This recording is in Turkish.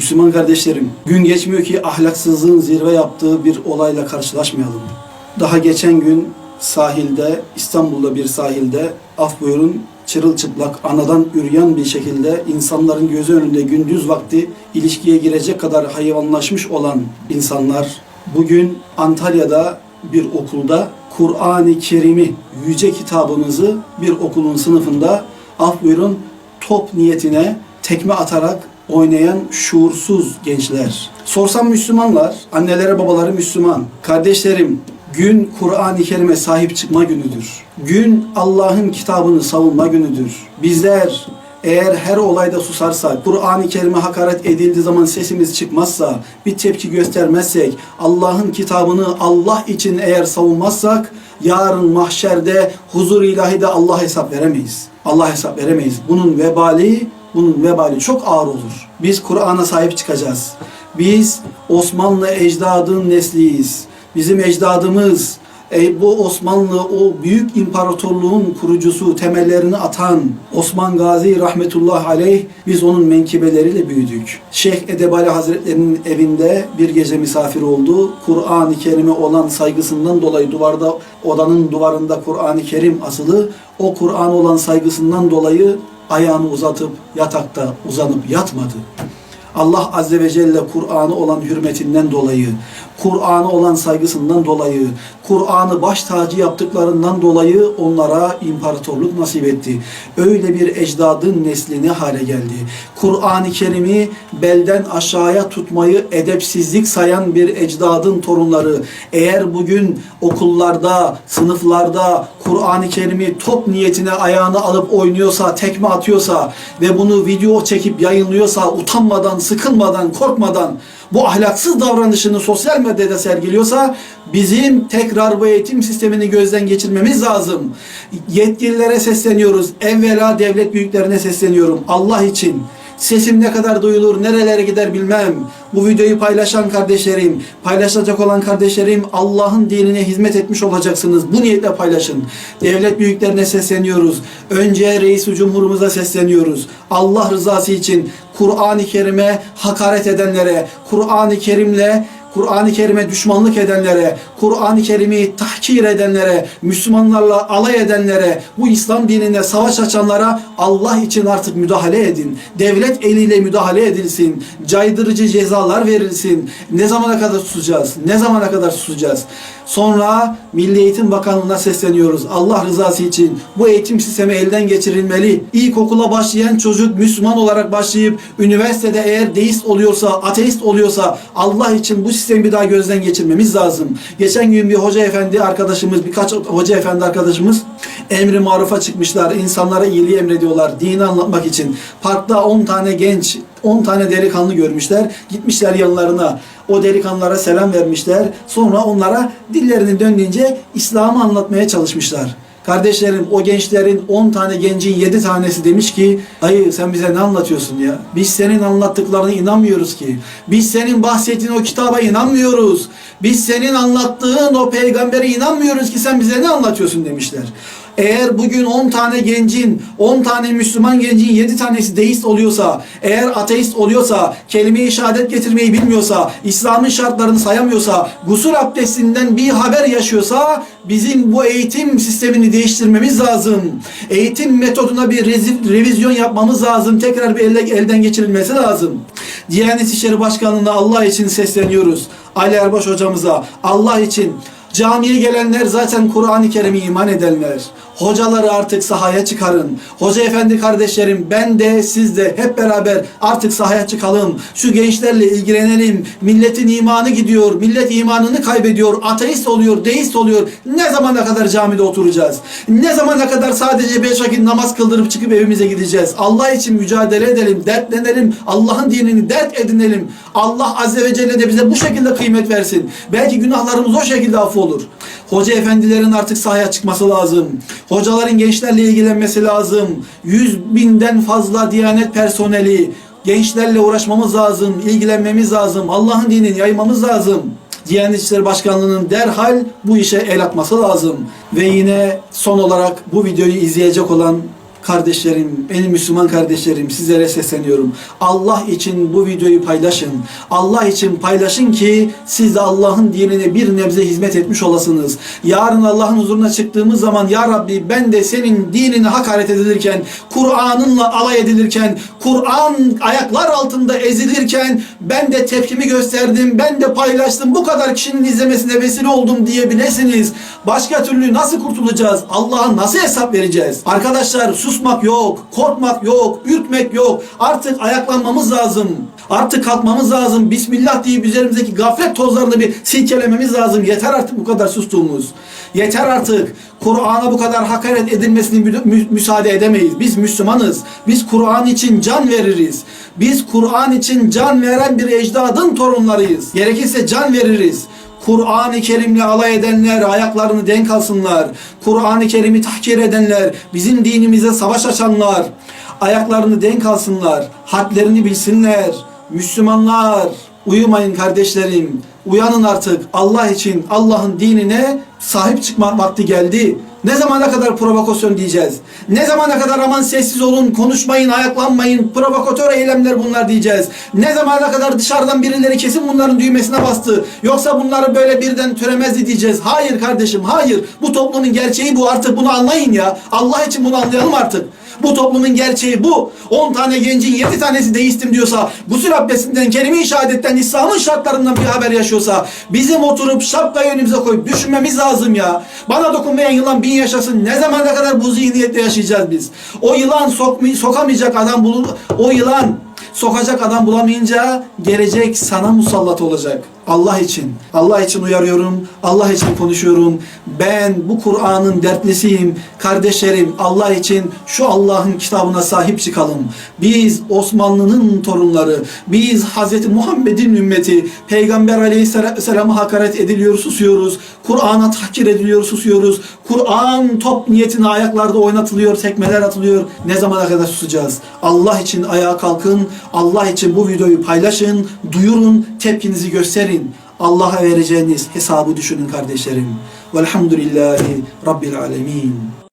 Müslüman kardeşlerim, gün geçmiyor ki ahlaksızlığın zirve yaptığı bir olayla karşılaşmayalım. Daha geçen gün sahilde, İstanbul'da bir sahilde, af buyurun, çırılçıplak, anadan üryan bir şekilde insanların gözü önünde gündüz vakti ilişkiye girecek kadar hayvanlaşmış olan insanlar, bugün Antalya'da bir okulda Kur'an-ı Kerim'i, yüce kitabımızı bir okulun sınıfında af buyurun top niyetine tekme atarak oynayan şuursuz gençler. Sorsam Müslümanlar, annelere babaları Müslüman. Kardeşlerim, gün Kur'an-ı Kerim'e sahip çıkma günüdür. Gün Allah'ın kitabını savunma günüdür. Bizler eğer her olayda susarsak, Kur'an-ı Kerim'e hakaret edildiği zaman sesimiz çıkmazsa, bir tepki göstermezsek, Allah'ın kitabını Allah için eğer savunmazsak, yarın mahşerde, huzur ilahide Allah hesap veremeyiz. Allah hesap veremeyiz. Bunun vebali, bunun vebali çok ağır olur. Biz Kur'an'a sahip çıkacağız. Biz Osmanlı ecdadın nesliyiz. Bizim ecdadımız e, bu Osmanlı o büyük imparatorluğun kurucusu, temellerini atan Osman Gazi rahmetullah aleyh biz onun menkibeleriyle büyüdük. Şeyh Edebali Hazretleri'nin evinde bir gece misafir oldu. Kur'an-ı Kerim'e olan saygısından dolayı duvarda odanın duvarında Kur'an-ı Kerim asılı. O Kur'an olan saygısından dolayı ayağını uzatıp yatakta uzanıp yatmadı. Allah Azze ve Celle Kur'an'ı olan hürmetinden dolayı, Kur'an'a olan saygısından dolayı, Kur'an'ı baş tacı yaptıklarından dolayı onlara imparatorluk nasip etti. Öyle bir ecdadın nesli ne hale geldi. Kur'an-ı Kerim'i belden aşağıya tutmayı edepsizlik sayan bir ecdadın torunları eğer bugün okullarda, sınıflarda Kur'an-ı Kerim'i top niyetine ayağını alıp oynuyorsa, tekme atıyorsa ve bunu video çekip yayınlıyorsa utanmadan, sıkılmadan, korkmadan bu ahlaksız davranışını sosyal medyada sergiliyorsa bizim tekrar bu eğitim sistemini gözden geçirmemiz lazım. Yetkililere sesleniyoruz. Evvela devlet büyüklerine sesleniyorum. Allah için Sesim ne kadar duyulur, nerelere gider bilmem. Bu videoyu paylaşan kardeşlerim, paylaşacak olan kardeşlerim Allah'ın dinine hizmet etmiş olacaksınız. Bu niyetle paylaşın. Devlet büyüklerine sesleniyoruz. Önce reis cumhurumuza sesleniyoruz. Allah rızası için Kur'an-ı Kerim'e hakaret edenlere, Kur'an-ı Kerim'le Kur'an-ı Kerim'e düşmanlık edenlere, Kur'an-ı Kerim'i tahkir edenlere, Müslümanlarla alay edenlere, bu İslam dinine savaş açanlara Allah için artık müdahale edin. Devlet eliyle müdahale edilsin. Caydırıcı cezalar verilsin. Ne zamana kadar susacağız? Ne zamana kadar susacağız? Sonra Milli Eğitim Bakanlığı'na sesleniyoruz. Allah rızası için bu eğitim sistemi elden geçirilmeli. İlkokula başlayan çocuk Müslüman olarak başlayıp üniversitede eğer deist oluyorsa, ateist oluyorsa Allah için bu sistemi bir daha gözden geçirmemiz lazım. Geçen gün bir hoca efendi arkadaşımız, birkaç hoca efendi arkadaşımız emri marufa çıkmışlar. İnsanlara iyiliği emrediyorlar. Dini anlatmak için. Parkta 10 tane genç 10 tane delikanlı görmüşler. Gitmişler yanlarına. O delikanlılara selam vermişler. Sonra onlara dillerinin döndüğünce İslam'ı anlatmaya çalışmışlar. Kardeşlerim o gençlerin 10 tane gencin 7 tanesi demiş ki hayır sen bize ne anlatıyorsun ya? Biz senin anlattıklarına inanmıyoruz ki. Biz senin bahsettiğin o kitaba inanmıyoruz. Biz senin anlattığın o peygambere inanmıyoruz ki sen bize ne anlatıyorsun demişler. Eğer bugün 10 tane gencin, 10 tane Müslüman gencin 7 tanesi deist oluyorsa, eğer ateist oluyorsa, kelime-i şehadet getirmeyi bilmiyorsa, İslam'ın şartlarını sayamıyorsa, gusül abdestinden bir haber yaşıyorsa bizim bu eğitim sistemini değiştirmemiz lazım. Eğitim metoduna bir revizyon yapmamız lazım. Tekrar bir elde, elden geçirilmesi lazım. Diyanet İşleri Başkanlığı'na Allah için sesleniyoruz. Ali Erbaş hocamıza Allah için Camiye gelenler zaten Kur'an-ı Kerim'e iman edenler. Hocaları artık sahaya çıkarın. Hoca efendi kardeşlerim ben de siz de hep beraber artık sahaya çıkalım. Şu gençlerle ilgilenelim. Milletin imanı gidiyor. Millet imanını kaybediyor. Ateist oluyor, deist oluyor. Ne zamana kadar camide oturacağız? Ne zamana kadar sadece beş vakit namaz kıldırıp çıkıp evimize gideceğiz? Allah için mücadele edelim, dertlenelim. Allah'ın dinini dert edinelim. Allah Azze ve Celle de bize bu şekilde kıymet versin. Belki günahlarımız o şekilde affolur. Hoca efendilerin artık sahaya çıkması lazım. Hocaların gençlerle ilgilenmesi lazım. Yüz binden fazla diyanet personeli gençlerle uğraşmamız lazım, ilgilenmemiz lazım. Allah'ın dinini yaymamız lazım. Diyanet İşleri Başkanlığı'nın derhal bu işe el atması lazım. Ve yine son olarak bu videoyu izleyecek olan Kardeşlerim, benim Müslüman kardeşlerim sizlere sesleniyorum. Allah için bu videoyu paylaşın. Allah için paylaşın ki siz de Allah'ın dinine bir nebze hizmet etmiş olasınız. Yarın Allah'ın huzuruna çıktığımız zaman Ya Rabbi ben de senin dinine hakaret edilirken, Kur'an'ınla alay edilirken, Kur'an ayaklar altında ezilirken ben de tepkimi gösterdim, ben de paylaştım, bu kadar kişinin izlemesine vesile oldum diyebilirsiniz. Başka türlü nasıl kurtulacağız? Allah'a nasıl hesap vereceğiz? Arkadaşlar susmak yok, korkmak yok, ürkmek yok. Artık ayaklanmamız lazım. Artık kalkmamız lazım. Bismillah deyip üzerimizdeki gaflet tozlarını bir silkelememiz lazım. Yeter artık bu kadar sustuğumuz. Yeter artık. Kur'an'a bu kadar hakaret edilmesini mü- mü- müsaade edemeyiz. Biz Müslümanız. Biz Kur'an için can veririz. Biz Kur'an için can veren bir ecdadın torunlarıyız. Gerekirse can veririz. Kur'an-ı Kerim'le alay edenler ayaklarını denk alsınlar. Kur'an-ı Kerim'i tahkir edenler, bizim dinimize savaş açanlar ayaklarını denk alsınlar. Hadlerini bilsinler. Müslümanlar uyumayın kardeşlerim. Uyanın artık. Allah için Allah'ın dinine sahip çıkma vakti geldi. Ne zamana kadar provokasyon diyeceğiz? Ne zamana kadar aman sessiz olun, konuşmayın, ayaklanmayın, provokatör eylemler bunlar diyeceğiz? Ne zamana kadar dışarıdan birileri kesin bunların düğmesine bastı? Yoksa bunları böyle birden türemezdi diyeceğiz. Hayır kardeşim, hayır. Bu toplumun gerçeği bu artık bunu anlayın ya. Allah için bunu anlayalım artık. Bu toplumun gerçeği bu. 10 tane gencin 7 tanesi deistim diyorsa, gusül abdestinden, kelime-i şehadetten, İslam'ın şartlarından bir haber yaşıyorsa, bizim oturup şapkayı önümüze koyup düşünmemiz lazım ya. Bana dokunmayan yılan bin yaşasın. Ne zamana kadar bu zihniyetle yaşayacağız biz? O yılan sokmay- sokamayacak adam bulur. O yılan sokacak adam bulamayınca gelecek sana musallat olacak. Allah için. Allah için uyarıyorum. Allah için konuşuyorum. Ben bu Kur'an'ın dertlisiyim. Kardeşlerim Allah için şu Allah'ın kitabına sahip çıkalım. Biz Osmanlı'nın torunları. Biz Hz. Muhammed'in ümmeti. Peygamber aleyhisselam'a hakaret ediliyor, susuyoruz. Kur'an'a tahkir ediliyor, susuyoruz. Kur'an top niyetine ayaklarda oynatılıyor, tekmeler atılıyor. Ne zamana kadar susacağız? Allah için ayağa kalkın. Allah için bu videoyu paylaşın, duyurun, tepkinizi gösterin. Allah'a vereceğiniz hesabı düşünün kardeşlerim. Velhamdülillahi Rabbil Alemin.